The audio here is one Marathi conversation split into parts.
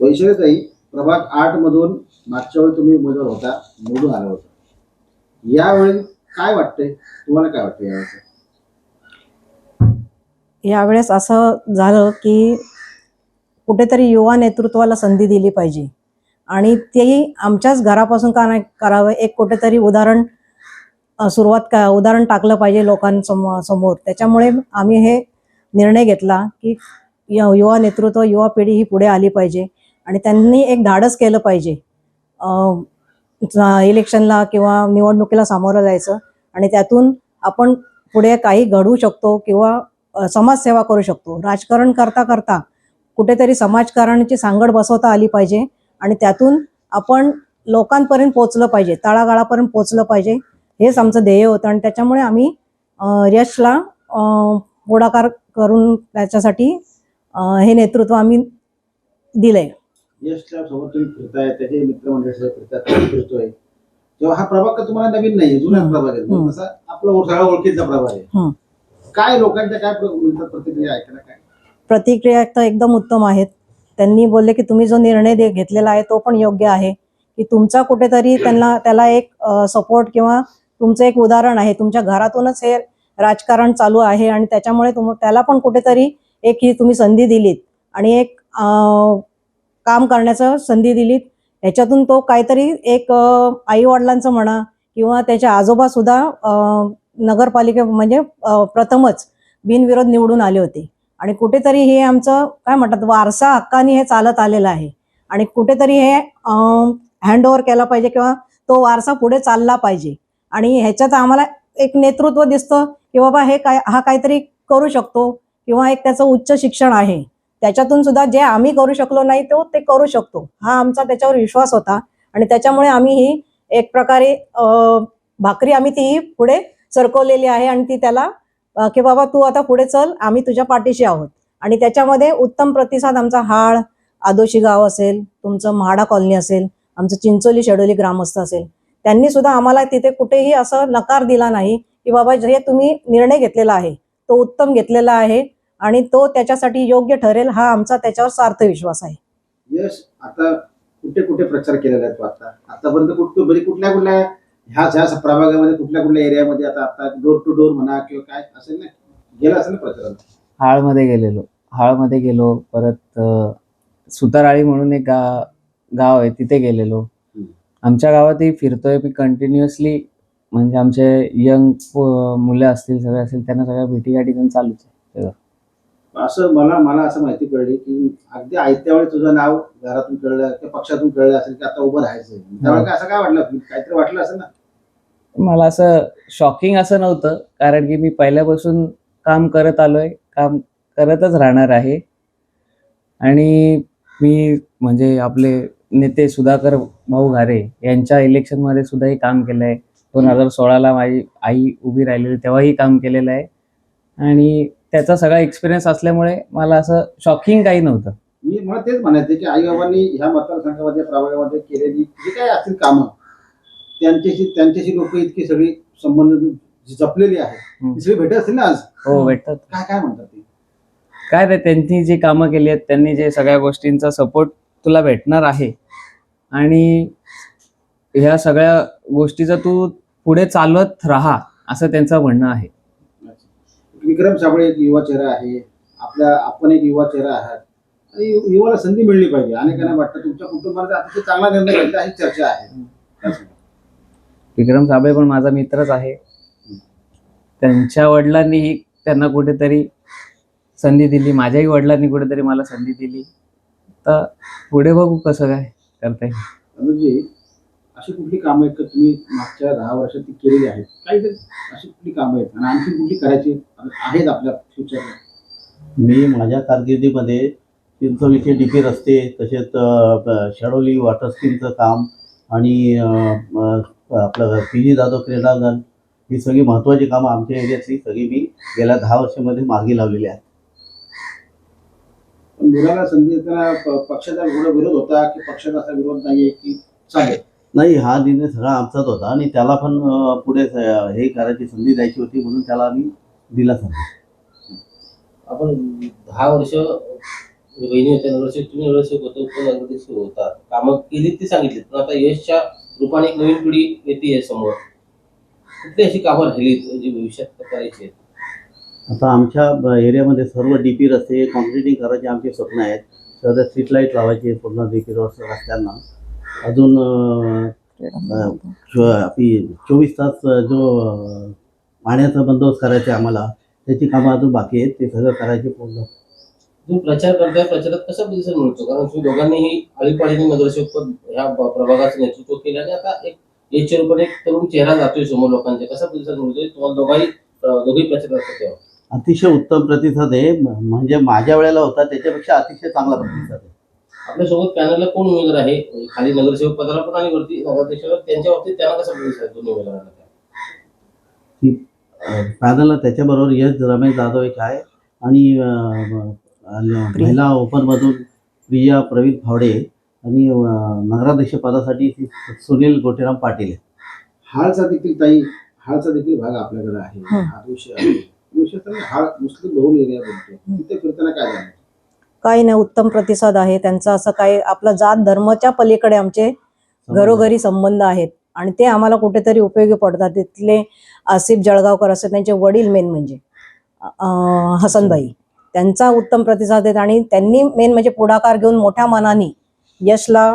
वैशालीताई प्रभाग आठ मधून मागच्या वेळी तुम्ही उमेदवार होता निवडून आला होता. यावेळी काय वाटतंय? तुम्हाला काय वाटतं यावेळेस? यावेळेस असं झालं की कुठेतरी युवा नेतृत्वाला संधी दिली पाहिजे. आणि तेही आमच्याच घरापासून का नाही करावं एक कुठेतरी उदाहरण सुरुवात का उदाहरण टाकलं पाहिजे लोकांसमोर समोर. त्याच्यामुळे आम्ही हे निर्णय घेतला की युवा नेतृत्व युवा पिढी ही पुढे आली पाहिजे. आणि त्यांनी एक धाडस केलं पाहिजे. इलेक्शनला किंवा निवडणुकीला सामोरं जायचं आणि त्यातून आपण पुढे काही घडवू शकतो किंवा समाजसेवा करू शकतो. राजकारण करता करता कुठेतरी समाजकारणाची सांगड बसवता आली पाहिजे आणि त्यातून आपण लोकांपर्यंत पोचलं पाहिजे तळागाळापर्यंत पोचलं पाहिजे. हेच आमचं ध्येय होतं आणि त्याच्यामुळे आम्ही यशला पुढाकार करून त्याच्यासाठी हे नेतृत्व आम्ही दिलंय. यशच्या सोबत तुम्ही फिरताय त्याचे मित्रमंडळी फिरताय तुम्ही फिरतोय तेव्हा हा प्रभाग तुम्हाला नवीन नाहीये जुना हम्म. प्रभाग आहे. तसा आपला सगळा ओळखीचा प्रभाग आहे. काय लोकांच्या काय मिळतात प्रतिक्रिया ऐकायला काय? प्रतिक्रिया तर एकदम उत्तम आहेत. त्यांनी बोलले की तुम्ही जो निर्णय घेतलेला आहे तो पण योग्य आहे. की तुमचा कुठेतरी त्यांना त्याला एक सपोर्ट किंवा तुमचं एक उदाहरण आहे. तुमच्या घरातूनच हे राजकारण चालू आहे आणि त्याच्यामुळे त्याला पण कुठेतरी एक ही तुम्ही संधी दिलीत. आणि एक काम करण्याचं संधी दिलीत. ह्याच्यातून तो काहीतरी एक आई वडिलांचं म्हणा किंवा त्याच्या आजोबा सुद्धा नगरपालिके म्हणजे प्रथमच बिनविरोध निवडून आले होते. आणि कुठेतरी हे आमचं काय म्हणतात वारसा हक्काने हे चालत आलेलं आहे. आणि कुठेतरी हे हँडओव्हर केला पाहिजे किंवा तो वारसा पुढे चालला पाहिजे. आणि ह्याच्यात आम्हाला एक नेतृत्व दिसतं की बाबा हे काय हा काहीतरी करू शकतो किंवा एक त्याचं उच्च शिक्षण आहे. त्याच्यातून सुद्धा जे आम्ही करू शकलो नाही तो ते करू शकतो. हा आमचा त्याच्यावर विश्वास होता आणि त्याच्यामुळे आम्ही ही एक प्रकारे भाकरी आम्ही ती पुढे सरकवलेली आहे आणि ती त्याला की बाबा तू आता पुढे चल आम्ही तुझ्या पाठीशी आहोत. आणि त्याच्यामध्ये उत्तम प्रतिसाद आमचा हाळ आदोशी गाव असेल तुमचं म्हाडा कॉलनी असेल आमचं चिंचोली शेडोली ग्रामस्थ असेल त्यांनी सुद्धा आम्हाला तिथे कुठेही असं नकार दिला नाही की बाबा जे तुम्ही निर्णय घेतलेला आहे तो उत्तम घेतलेला आहे आणि तो त्याच्यासाठी योग्य ठरेल हा आमचा त्याच्यावर सार्थ विश्वास आहे. यश आता कुठे कुठे प्रचार केलेला आहे तो आता. आतापर्यंत कुठे म्हणजे कुठल्या कुठल्या ह्या ह्या प्रभागामध्ये कुठल्या कुठल्या एरियामध्ये आता आता डोर टू डोर म्हणा किंवा काय असेल ना गेला असेल ना प्रचाराला हाळमध्ये गेलेलो. हाळमध्ये गेलो परत अ, सुताराळी म्हणून एक गा गाव आहे तिथे गेलेलो. हम्म. आमच्या गावातही फिरतोय मी कंटिन्युअसली म्हणजे आमचे यंग मुलं असतील सगळे असतील त्यांना सगळ्या भेटी गाठी पण चालूच आहे असं मला मला असं माहिती कळली की अगदी आयत्या वेळी तुझं नाव घरातून कळलं किंवा पक्षातून कळलं असेल की आता उभं राहायचं त्यावेळी काय असं काय वाटलं? काहीतरी वाटलं असेल ना? मला असं शॉकिंग असं नव्हतं कारण की मी पहिल्यापासून काम करत आलोय काम करतच राहणार आहे. आणि मी म्हणजे आपले नेते सुधाकर भाऊ घारे यांच्या इलेक्शनमध्ये सुद्धाही काम केलं आहे दोन हजार सोळाला माझी आई उभी राहिलेली तेव्हाही काम केलेलं आहे. आणि त्याचा सगळा एक्सपिरियन्स असल्यामुळे मला असं शॉकिंग काही नव्हतं. मी मला तेच म्हणायचं की आई बाबांनी ह्या मतदारसंघामध्ये प्रभागामध्ये केलेली जी काय असतील कामं त्यांच्याशी त्यांच्याशी लोक इतकी सगळी संबंध जपलेली आहे. ती सगळी भेटत असतील ना आज? हो भेटतात. काय काय म्हणतात ते? काय रे त्यांनी जी कामं केली आहेत त्यांनी जे सगळ्या गोष्टींचा सपोर्ट तुला भेटणार आहे. आणि ह्या सगळ्या गोष्टीचा तू पुढे चालवत राहा असं त्यांचं म्हणणं आहे. विक्रम साबळे एक युवा चेहरा आहे. आपल्या आपण एक युवा चेहरा आहात. आणि यु- युवाला संधी मिळली पाहिजे. अनेकांना वाटतं तुमच्या कुटुंबाने अतिशय चांगला निर्णय घेतला ही चर्चा आहे? विक्रम साबळे पण माझा मित्रच आहे. त्यांच्या वडिलांनीही त्यांना कुठेतरी संधी दिली. माझ्याही वडिलांनी कुठेतरी मला संधी दिली. तर पुढे बघू कसं काय करता येईल. अनुजी अशी कुठली कामं आहेत का तुम्ही मागच्या दहा वर्षात ती केलेली आहेत? काही अशी कुठली कामं आहेत? आणि आणखी कुठली करायची आहेत आपल्या फ्युचरला मी माझ्या कारकिर्दीमध्ये चिंचोलीचे डी पी रस्ते तसेच शेडोली वॉटर स्कीमचं काम आणि आपलं पी जी जाधव क्रीडांगण ही सगळी महत्त्वाची कामं आमच्या एरियातली सगळी मी गेल्या दहा वर्षामध्ये मार्गी लावलेली आहेत. पण मुलाला संधी देताना पक्षाचा एवढा विरोध होता की पक्षाचा असा विरोध नाहीये की चालेल. नाही हा निर्णय सगळा आमचाच होता आणि त्याला पण पुढे हे करायची संधी द्यायची होती म्हणून त्याला आम्ही दिला आपण दहा वर्ष वहिनी होत्या नगरसेवक तुम्ही नगरसेवक होतो होता कामं केली ती सांगितली पण आता यशच्या रूपाने एक नवीन पिढी येते समोर कुठली अशी कामं राहिलीत जी भविष्यात करायची आता आमच्या एरियामध्ये सर्व डी पी रस्ते कॉन्क्रिटिंग करायचे आमचे स्वप्न आहेत. सर्व स्ट्रीट लाइट लावायचे पूर्ण डी पी रोड रस्त्यांना. अजून आपली चोवीस तास जो पाण्याचा बंदोबस्त करायचा आहे आम्हाला त्याची कामं अजून बाकी आहेत ते सगळं करायचे पूर्ण. तुम्ही प्रचार करताय प्रचारात कसा प्रतिसाद मिळतो? कारण तुम्ही दोघांनीही आळीपाळीने नगरसेवक ह्या प्रभागाचं नेतृत्व केलं आणि आता एक याच्या रूपाने एक तरुण चेहरा जातोय समोर लोकांच्या कसा प्रतिसाद मिळतोय? तुम्हाला दोघांही अं, दोघेही प्रचारात करता तेव्हा. अतिशय उत्तम प्रतिसाद आहे. म्हणजे माझ्या वेळेला होता त्याच्यापेक्षा अतिशय चांगला प्रतिसाद आहे. आपल्यासोबत पॅनलला कोण उमेदवार आहे? खाली नगरसेवक पदाला पण आणि वरती नगराध्यक्षाला त्यांच्या बाबतीत त्यांना कसा प्रतिसाद दोन्ही उमेदवारांना अं, पॅनलला त्याच्याबरोबर यश रमेश जाधव एक आहे आणि महिला ओपनमधून प्रिया प्रवीण फावडे आणि नगराध्यक्ष पदासाठी सुनील गोटेराम पाटील आहे हाळचा देखील ताई हाळचा देखील भाग आपल्याकडे आहे. हं. हा विषय आहे. हाळ मुस्लिम बहुल एरिया बोलतो तिथे फिरताना काय झालं? काही नाही उत्तम प्रतिसाद आहे. त्यांचा असं काही आपला जात धर्माच्या पलीकडे आमचे घरोघरी संबंध आहेत. आणि ते आम्हाला कुठेतरी उपयोगी पडतात. तिथले आसिफ जळगावकर असं त्यांचे वडील मेन म्हणजे हसनबाई. त्यांचा उत्तम प्रतिसाद आहेत आणि त्यांनी मेन म्हणजे पुढाकार घेऊन मोठ्या मनाने यशला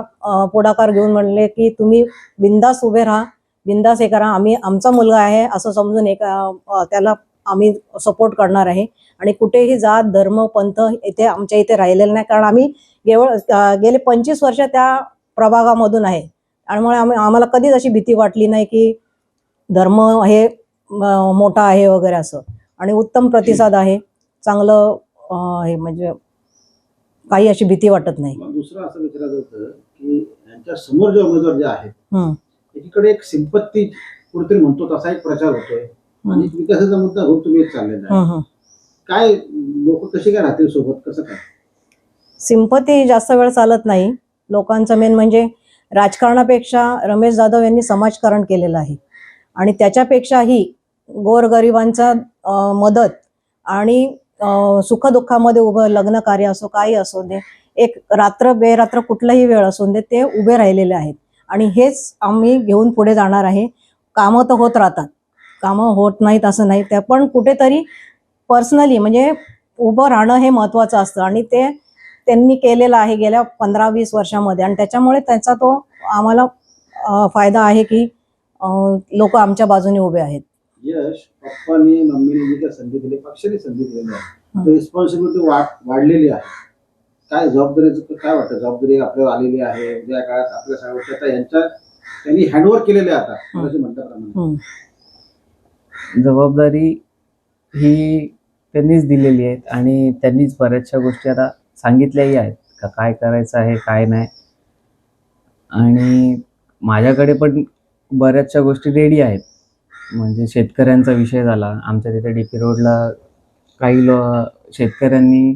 पुढाकार घेऊन म्हणले की तुम्ही बिंदास उभे राहा. बिंदास हे करा. आम्ही आमचा मुलगा आहे. असं समजून एक त्याला आम्ही सपोर्ट करणार आहे. आणि कुठेही जात धर्म पंथ इथे आमच्या इथे राहिलेलं नाही. कारण आम्ही केवळ गेले पंचवीस वर्ष त्या प्रभागामधून आहे. त्यामुळे आम्ही आम्हाला कधीच अशी भीती वाटली नाही की धर्म हे मोठा आहे वगैरे असं. आणि उत्तम प्रतिसाद आहे. चांगलं हे म्हणजे काही अशी भीती वाटत नाही. दुसरं असं विचारायचं होतं की यांच्या समोर जे उमेदवार जे आहेत. एकीकडे एक सिंपत्ती कुठेतरी म्हणतो तसा एक प्रचार होतोय. आणि विकासाचा मुद्दा घेऊन तुम्ही चाललेला आहे. काय लोक कशी काय राहतील सोबत? कसं काय? सिंपती जास्त वेळ चालत नाही. लोकांचं मेन म्हणजे राजकारणापेक्षा रमेश जाधव यांनी समाजकारण केलेलं आहे. आणि त्याच्यापेक्षाही गोरगरिबांचा मदत आणि सुखदुःखामध्ये उभं लग्न कार्य असो काही असो दे एक रात्र बेरात्र कुठलाही वेळ असू दे ते उभे राहिलेले आहेत. आणि हेच आम्ही घेऊन पुढे जाणार आहे. कामं तर होत राहतात. कामं होत नाहीत असं नाही. त्या पण कुठेतरी पर्सनली म्हणजे उभं राहणं हे महत्त्वाचं असतं. आणि ते त्यांनी केलेलं आहे गेल्या पंधरा वीस वर्षामध्ये. आणि त्याच्यामुळे त्याचा तो आम्हाला फायदा आहे की लोक आमच्या बाजूने उभे आहेत. यश पप्पानी मम्मीने जी संधी दिली पक्षाने संधी दिलेली आहे. रिस्पॉन्सिबिलिटी वाढ वाढलेली आहे. काय जबाबदारीचं काय वाटतं? जबाबदारी आपल्याला आलेली आहे. उद्या काळात आपल्या सगळ्या यांच्या त्यांनी हँडओव्हर केलेले आता. म्हणतात. जबाबदारी ही त्यांनीच दिलेली आहेत आणि त्यांनीच बऱ्याचशा गोष्टी आता सांगितल्याही आहेत का काय करायचं आहे काय नाही. आणि माझ्याकडे पण बऱ्याचशा गोष्टी रेडी आहेत. म्हणजे शेतकऱ्यांचा विषय झाला. आमच्या तिथे डी पी रोडला काही लो शेतकऱ्यांनी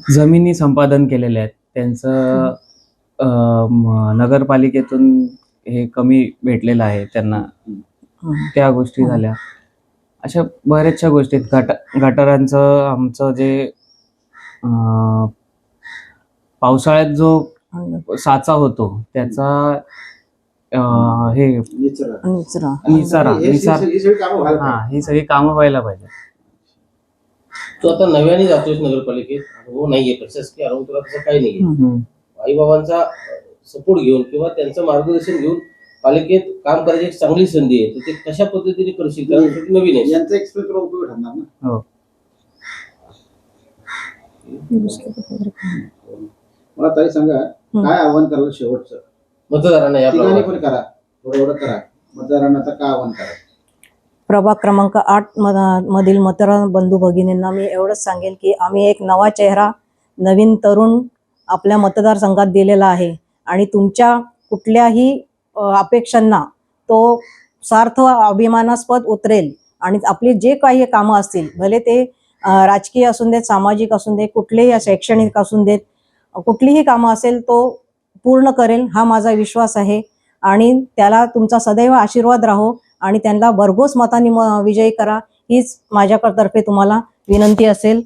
जमिनी संपादन केलेल्या आहेत. त्यांचं नगरपालिकेतून हे कमी भेटलेलं आहे त्यांना. त्या गोष्टी झाल्या अशा बऱ्याचशा गोष्टी आहेत गट गटारांचं आमचं जे अं, पावसाळ्यात जो साचा होतो त्याचा अं, हे निचरा. निचरा. निचारा हे- हे- निचार ही सगळी कामं व्हायला हा पाहिजे. ही तू आता नव्याने जातोय नगरपालिकेत अनुभव नाहीये प्रशासकीय अनुभव तुला तसं काही नाहीये हम्म. आईबाबांचा सपोर्ट घेऊन किंवा त्यांचं मार्गदर्शन घेऊन पालिकेत काम करायची एक चांगली संधी आहे. तर ते कशा पद्धतीने कारण शेवटी नवीन आहे. यांचा एक्सप्रेस तुला उपयोग ठरणार ना? हो. मला ताई सांगा काय आव्हान करायला शेवटचं? मतदारांना या. पण करा. थोडं एवढं करा. मतदारांना आता काय आव्हान करा प्रभाग क्रमांक आठ मध- मधील मतदार बंधू भगिनींना मी एवढंच सांगेल की आम्ही एक नवा चेहरा नवीन तरुण आपल्या मतदारसंघात दिलेला आहे. आणि तुमच्या कुठल्याही अपेक्षांना तो सार्थ अभिमानास्पद उतरेल. आणि आपली जे काही कामं असतील भले ते राजकीय असून देत सामाजिक असून देत कुठलेही शैक्षणिक असून देत कुठलीही कामं असेल तो पूर्ण करेल हा माझा विश्वास आहे. आणि त्याला तुमचा सदैव आशीर्वाद राहो आणि त्यांना भरघोस मताने म- विजयी करा. हीच माझ्यातर्फे तुम्हाला विनंती असेल.